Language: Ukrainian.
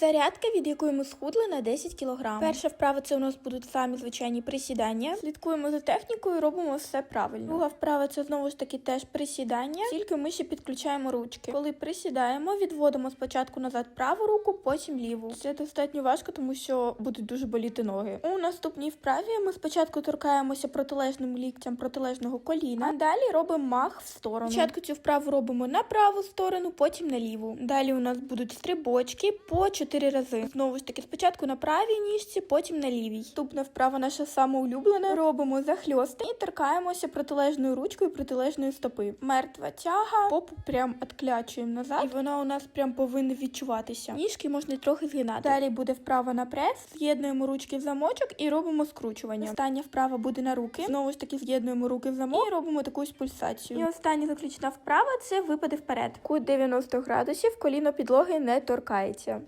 Зарядка, від якої ми схудли на 10 кг. Перша вправа це у нас будуть самі звичайні присідання. Слідкуємо за технікою, робимо все правильно. Друга вправа це знову ж таки теж присідання, тільки ми ще підключаємо ручки. Коли присідаємо, відводимо спочатку назад праву руку, потім ліву. Це достатньо важко, тому що будуть дуже боліти ноги. У наступній вправі ми спочатку торкаємося протилежним ліктям протилежного коліна, а далі робимо мах в сторону. Спочатку цю вправу робимо на праву сторону, потім на ліву. Далі у нас будуть стрибочки по 4 рази. Знову ж таки, спочатку на правій ніжці, потім на лівій. Наступна вправа наша сама улюблена. Робимо захльости і торкаємося протилежною ручкою протилежної стопи. Мертва тяга, попу прям відклячуємо назад, і вона у нас прям повинна відчуватися. Ніжки можна трохи згинати. Далі буде вправа на прес, з'єднуємо ручки в замочок і робимо скручування. Остання вправа буде на руки. Знову ж таки з'єднуємо руки в замок і робимо такусь пульсацію. І остання заключна вправа це випади вперед. Кут 90 градусів, коліно підлоги не торкається.